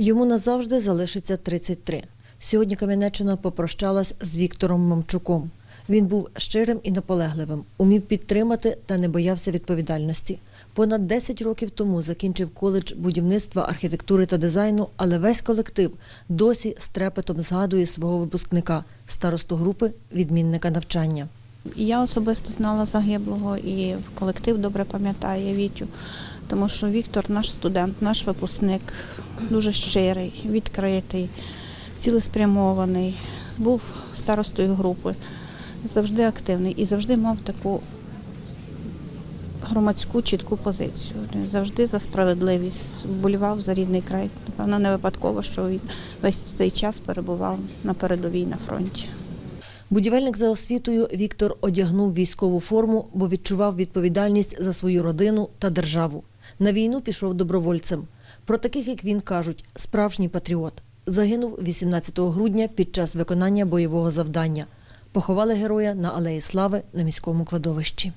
Йому назавжди залишиться 33. Сьогодні Кам'янеччина попрощалась з Віктором Мамчуком. Він був щирим і наполегливим, умів підтримати та не боявся відповідальності. Понад 10 років тому закінчив коледж будівництва, архітектури та дизайну, але весь колектив досі з трепетом згадує свого випускника, старосту групи, відмінника навчання. Я особисто знала загиблого і колектив добре пам'ятає Вітю, тому що Віктор наш студент, наш випускник, дуже щирий, відкритий, цілеспрямований, був старостою групи, завжди активний і завжди мав таку громадську чітку позицію. Завжди за справедливість, болівав за рідний край. Напевно, не випадково, що він весь цей час перебував на передовій на фронті. Будівельник за освітою Віктор одягнув військову форму, бо відчував відповідальність за свою родину та державу. На війну пішов добровольцем. Про таких, як він, кажуть, справжній патріот. Загинув 18 грудня під час виконання бойового завдання. Поховали героя на Алеї Слави на міському кладовищі.